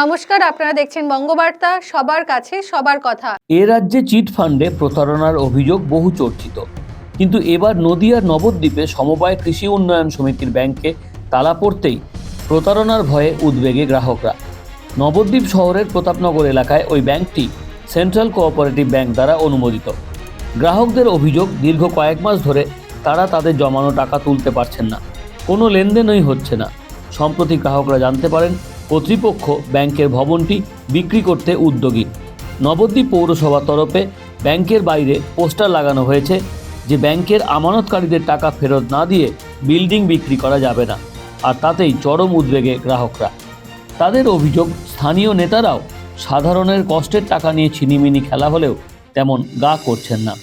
নমস্কার, আপনারা দেখছেন বঙ্গবার্তা, সবার কাছে সবার কথা। এ রাজ্যে চিট ফান্ডে প্রতারণার অভিযোগ বহু চর্চিত কিন্তু এবার নদিয়ার নবদ্বীপে সমবায় কৃষি উন্নয়ন সমিতির ব্যাংকে তালা পড়তেই প্রতারণার ভয়ে উদ্বেগে গ্রাহকরা। নবদ্বীপ শহরের প্রতাপনগর এলাকায় ওই ব্যাংকটি সেন্ট্রাল কোঅপারেটিভ ব্যাংক দ্বারা অনুমোদিত। গ্রাহকদের অভিযোগ, দীর্ঘ কয়েক মাস ধরে তারা তাদের জমানো টাকা তুলতে পারছেন না। কোনো লেনদেনই হচ্ছে না। সম্প্রতি গ্রাহকরা জানতে পারেন কর্তৃপক্ষ ব্যাংকের ভবনটি বিক্রি করতে উদ্যোগী। নবদ্বীপ পৌরসভার তরফে ব্যাংকের বাইরে পোস্টার লাগানো হয়েছে যে ব্যাংকের আমানতকারীদের টাকা ফেরত না দিয়ে বিল্ডিং বিক্রি করা যাবে না, আর তাতেই চরম উদ্বেগে গ্রাহকরা। তাদের অভিযোগ, স্থানীয় নেতারাও সাধারণের কষ্টের টাকা নিয়ে ছিনিমিনি খেলা হলেও তেমন গা করছেন না।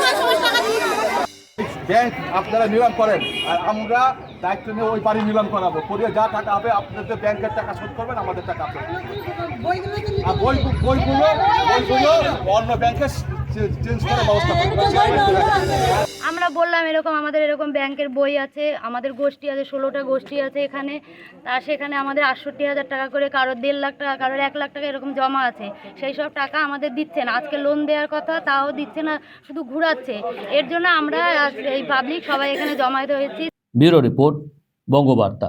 আমাদের ব্যাংক আপনারা নিলাম করেন। আর আমরা দায়িত্ব নিয়ে ওই বাড়ি নিলাম করাবো। করিয়ে যা টাকা হবে, আপনাদের ব্যাংকের টাকা শোধ করবেন, আমাদের টাকা আর বই বইগুলো বইগুলো অন্য ব্যাংকে চেঞ্জ করার ব্যবস্থা করবেন। আমরা বললাম এরকম আমাদের এরকম ব্যাংকের বই আছে, আমাদের গোষ্ঠী আছে, ষোলোটা গোষ্ঠী আছে এখানে। তা সেখানে আমাদের আটষট্টি হাজার টাকা করে কারোর দেড় লাখ টাকা, কারোর এক লাখ টাকা এরকম জমা আছে। সেই সব টাকা আমাদের দিচ্ছে না। আজকে লোন দেওয়ার কথা, তাও দিচ্ছে না, শুধু ঘুরাচ্ছে। এর জন্য আমরা এই পাবলিক সবাই এখানে জমায়েত হয়েছি। Bureau report, Bangabarta.